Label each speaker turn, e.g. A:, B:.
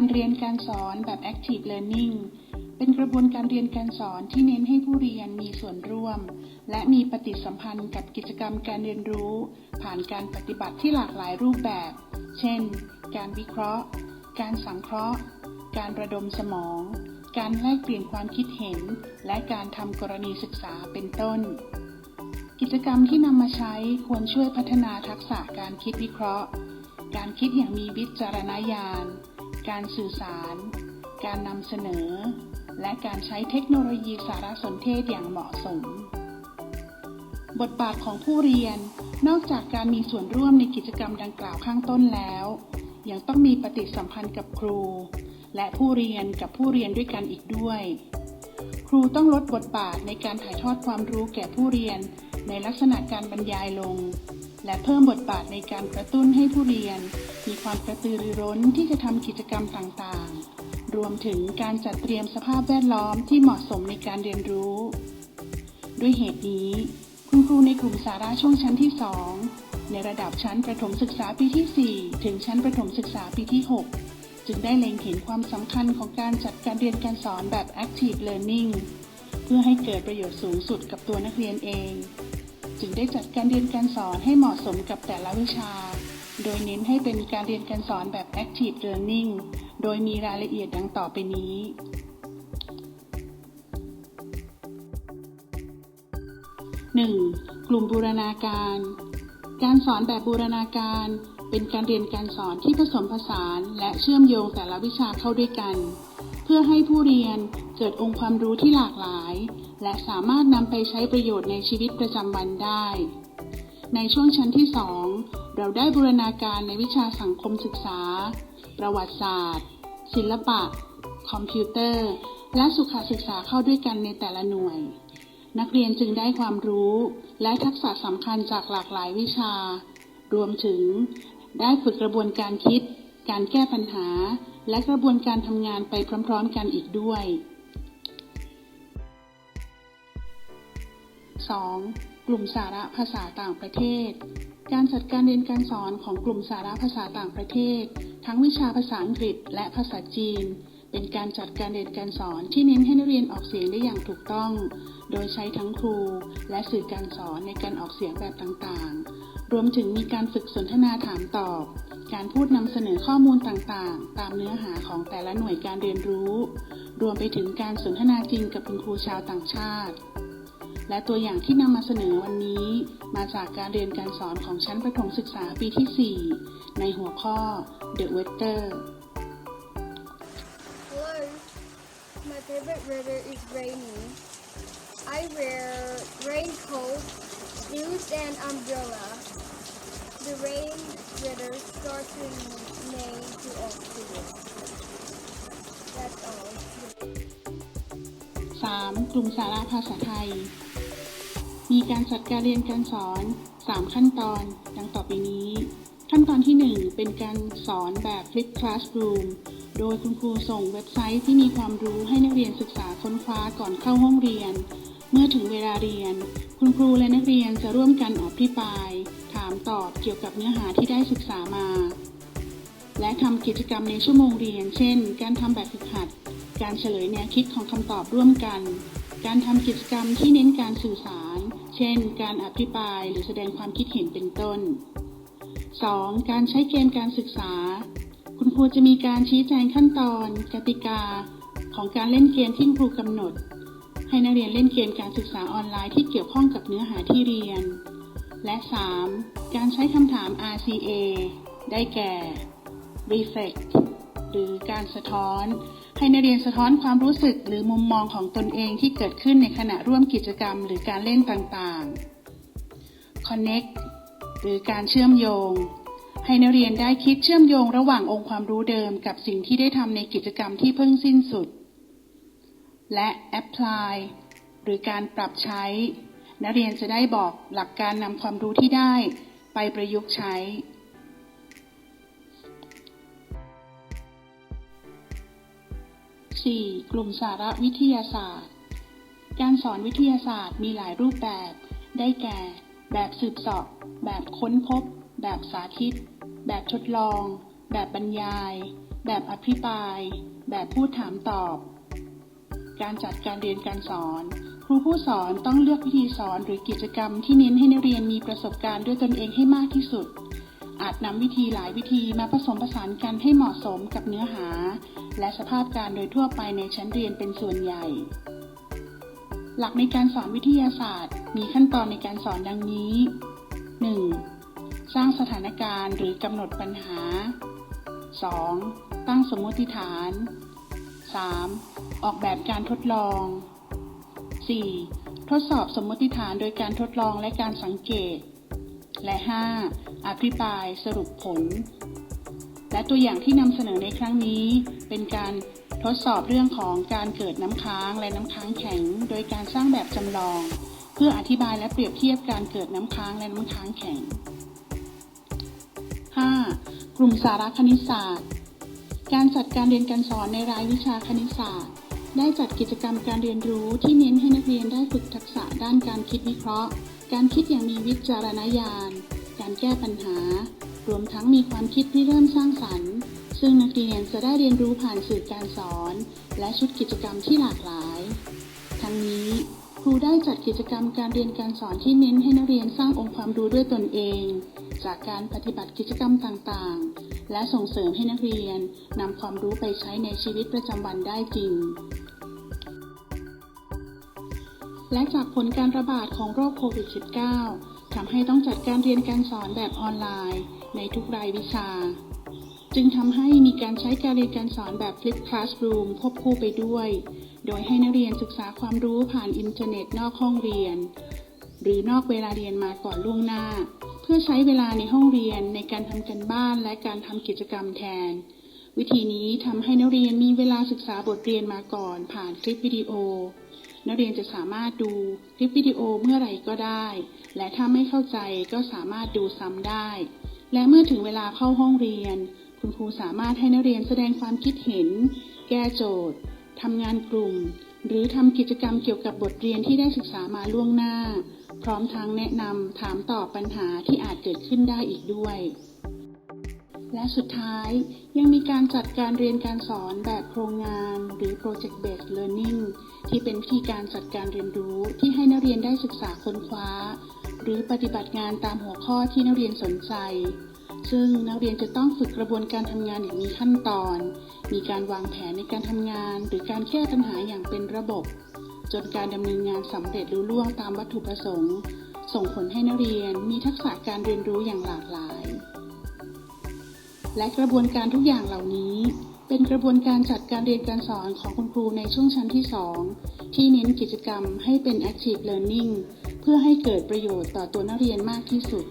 A: การเรียนการสอนแบบ Active Learning เป็นกระบวนการเรียนการสอนที่เน้นให้ผู้เรียนมีส่วนร่วม และมีปฏิสัมพันธ์กับกิจกรรมการเรียนรู้ ผ่านการปฏิบัติที่หลากหลายรูปแบบ เช่น การวิเคราะห์ การสังเคราะห์ การระดมสมอง การแลกเปลี่ยนความคิดเห็น และการทำกรณีศึกษาเป็นต้น กิจกรรมที่นำมาใช้ควรช่วยพัฒนาทักษะการคิดวิเคราะห์ การคิดอย่างมีวิจารณญาณ การสื่อสาร การนำเสนอ และการใช้เทคโนโลยีสารสนเทศอย่างเหมาะสม บทบาทของผู้เรียนนอกจากการมีส่วนร่วมในกิจกรรมดังกล่าวข้างต้นแล้ว ยังต้องมีปฏิสัมพันธ์กับครู และผู้เรียนกับผู้เรียนด้วยกันอีกด้วย ครูต้องลดบทบาทในการถ่ายทอดความรู้แก่ผู้เรียนในลักษณะการบรรยายลง และเพิ่มบทบาทในการกระตุ้นให้ผู้เรียน มีความกระตือรือร้นที่จะทำกิจกรรมต่างๆ รวมถึงการจัดเตรียมสภาพแวดล้อมที่เหมาะสมในการเรียนรู้ ด้วยเหตุนี้ คุณครูในกลุ่มสาระช่วงชั้นที่ 2 ในระดับชั้นประถมศึกษาปีที่ 4 ถึงชั้นประถมศึกษาปีที่ 6 จึงได้เล็งเห็นความสำคัญของการจัดการเรียนการสอนแบบ active learning เพื่อให้เกิดประโยชน์สูงสุดกับตัวนักเรียนเอง จึงได้จัดการเรียนการสอนให้เหมาะสมกับแต่ละวิชา โดยเน้นให้เป็นการเรียนการสอนแบบ active learning โดยมีรายละเอียดดังต่อไปนี้ 1. กลุ่มบูรณาการ การสอนแบบบูรณาการ เป็นการเรียนการสอนที่ผสมผสานและเชื่อมโยงแต่ละวิชาเข้าด้วยกัน เพื่อให้ผู้เรียนเกิดองค์ความรู้ที่หลากหลาย และสามารถนำไปใช้ประโยชน์ในชีวิตประจำวันได้ ในช่วงชั้นที่ 2 เราได้บูรณาการในวิชาสังคมศึกษา ประวัติศาสตร์ ศิลปะ คอมพิวเตอร์ และสุขศึกษาเข้าด้วยกันในแต่ละหน่วย นักเรียนจึงได้ความรู้ และทักษะสำคัญจากหลากหลายวิชา รวมถึง ได้ฝึกกระบวนการคิด การแก้ปัญหา และกระบวนการทำงานไปพร้อม ๆ กันอีกด้วย 2. กลุ่มสาระภาษาต่างประเทศ การจัดการเรียนการสอนของกลุ่มสาระภาษาต่างประเทศ ทั้งวิชาภาษาอังกฤษและภาษาจีน เป็นการจัดการเรียนการสอนที่เน้นให้นักเรียนออกเสียงได้อย่างถูกต้อง โดยใช้ทั้งครูและสื่อการสอนในการออกเสียงแบบต่างๆ รวมถึงมีการฝึกสนทนาถามตอบ การพูดนำเสนอข้อมูลต่างๆ ตามเนื้อหาของแต่ละหน่วยการเรียนรู้ รวมไปถึงการสนทนาจริงกับคุณครูชาวต่างชาติ และตัวอย่างที่นำมาเสนอวันนี้ มาจากการเรียนการสอนของชั้นประถมศึกษาปีที่ 4 ในหัวข้อ The Weather
B: Hello. My favorite weather is rainy. I wear raincoat, boots, and umbrella. The rain weather starts in May to October. That's all.
A: 3. กลุ่มสาระภาษาไทย มีการจัดการเรียนการสอน 3 ขั้นตอนดังต่อไปนี้ ขั้นตอนที่ 1 เป็นการสอนแบบ Flip Classroom โดยคุณครูส่งเว็บไซต์ที่มีความรู้ให้นักเรียนศึกษาค้นคว้าก่อนเข้าห้องเรียน เมื่อถึงเวลาเรียน คุณครูและนักเรียนจะร่วมกันอภิปราย ถามตอบเกี่ยวกับเนื้อหาที่ได้ศึกษามา และทำกิจกรรมในชั่วโมงเรียน เช่น การทำแบบฝึกหัด การเฉลยแนวคิดของคำตอบร่วมกัน การทำกิจกรรมที่เน้นการสื่อสาร เช่น การอภิปรายหรือแสดงความคิดเห็นเป็นต้น 2. การใช้เกมการศึกษา คุณครูจะมีการชี้แจงขั้นตอน กติกา ของการเล่นเกมที่ครูกำหนด ให้นักเรียนเล่นเกมการศึกษาออนไลน์ที่เกี่ยวข้องกับเนื้อหาที่เรียน และ 3. การใช้คำถาม RCA ได้แก่ reflect หรือการสะท้อน ให้นักเรียนสะท้อนความรู้สึกหรือมุมมองของตนเองที่เกิดขึ้นในขณะร่วมกิจกรรมหรือการเล่นต่างๆ connect หรือการเชื่อมโยง ให้นักเรียนได้คิดเชื่อมโยงระหว่างองค์ความรู้เดิมกับสิ่งที่ได้ทำในกิจกรรมที่เพิ่งสิ้นสุด และ apply หรือการปรับใช้ นักเรียนจะได้บอกหลักการนำความรู้ที่ได้ไปประยุกต์ใช้ 4. กลุ่มสาระวิทยาศาสตร์ การสอนวิทยาศาสตร์มีหลายรูปแบบ ได้แก่ แบบสืบสาะแบบค้นพบ แบบสาธิต แบบทดลอง แบบบรรยาย แบบอภิปราย แบบพูดถามตอบ การจัดการเรียนการสอน ครูผู้สอนต้องเลือกวิธีสอนหรือกิจกรรมที่เน้นให้นักเรียนมีประสบการณ์ด้วยตนเองให้มากที่สุด อาจนำวิธีหลายวิธีมาผสมผสานกันให้เหมาะสมกับเนื้อหา และสภาพการโดยทั่วไปในชั้นเรียนเป็นส่วนใหญ่ หลักในการสอนวิทยาศาสตร์ มีขั้นตอนในการสอนดังนี้ 1. สร้างสถานการณ์หรือกำหนดปัญหา 2. ตั้งสมมติฐาน 3. ออกแบบการทดลอง 4. ทดสอบสมมติฐานโดยการทดลองและการสังเกต และ 5. อภิปรายสรุปผล และตัวอย่างที่นำเสนอในครั้งนี้ เป็นการทดสอบเรื่องของการเกิดน้ำค้างและน้ำค้างแข็ง โดยการสร้างแบบจำลอง เพื่ออธิบายและเปรียบเทียบการเกิดน้ำค้างและน้ำค้างแข็ง 5. กลุ่มสาระคณิตศาสตร์ การจัดการเรียนการสอนในรายวิชาคณิตศาสตร์ ได้จัดกิจกรรมการเรียนรู้ที่เน้นให้นักเรียนได้ฝึกทักษะด้านการคิดวิเคราะห์ การคิดอย่างมีวิจารณญาณ การแก้ปัญหา รวมทั้งมีความคิดที่เริ่มสร้างสรรค์ ซึ่งนักเรียนจะได้เรียนรู้ผ่านสื่อการสอน และชุดกิจกรรมที่หลากหลาย ทั้งนี้ครูได้จัดกิจกรรมการเรียนการสอนที่เน้นให้นักเรียนสร้างองค์ความรู้ด้วยตนเอง จากการปฏิบัติกิจกรรมต่างๆ และส่งเสริมให้นักเรียนนำความรู้ไปใช้ในชีวิตประจำวันได้จริง และจากผลการระบาดของโรคโควิด -19 ทำให้ต้องจัดการเรียนการสอนแบบออนไลน์ในทุกรายวิชา จึงทำให้มีการใช้การเรียนการสอนแบบ Flip Classroom ควบคู่ไปด้วย โดยให้นักเรียนศึกษาความรู้ผ่านอินเทอร์เน็ตนอกห้องเรียน หรือนอกเวลาเรียนมาก่อนล่วงหน้า เพื่อใช้เวลาในห้องเรียนในการทำกันบ้านและการทำกิจกรรมแทน วิธีนี้ทำให้นักเรียนมีเวลาศึกษาบทเรียนมาก่อน ผ่านคลิปวิดีโอ นักเรียนจะสามารถดูคลิปวิดีโอเมื่อไหร่ก็ได้ และถ้าไม่เข้าใจก็สามารถดูซ้ำได้ และเมื่อถึงเวลาเข้าห้องเรียน คุณครูสามารถให้นักเรียนแสดงความคิดเห็น แก้โจทย์ทำงานกลุ่ม หรือทำกิจกรรมเกี่ยวกับบทเรียนที่ได้ศึกษามาล่วงหน้า พร้อมทั้งแนะนำถามตอบปัญหาที่อาจเกิดขึ้นได้อีกด้วย และสุดท้ายยังมีการจัดการเรียนการสอนแบบโครงงานหรือ project based learning ที่เป็นวิธีการจัดการเรียนรู้ที่ให้นักเรียนได้ศึกษาค้นคว้า หรือปฏิบัติงานตามหัวข้อที่นักเรียนสนใจ ซึ่งนักเรียนจะต้องฝึกกระบวนการทำงานอย่างมีขั้นตอน มีการวางแผนในการทำงาน หรือการแก้ปัญหาอย่างเป็นระบบ จนการดำเนินงานสำเร็จลุล่วงตามวัตถุประสงค์ ส่งผลให้นักเรียนมีทักษะการเรียนรู้อย่างหลากหลาย และกระบวนการทุกอย่างเหล่านี้ เป็นกระบวนการจัดการเรียนการสอนของคุณครูในช่วงชั้นที่ 2 ที่เน้นกิจกรรมให้เป็น active learning เพื่อให้เกิดประโยชน์ต่อตัวนักเรียนมากที่สุด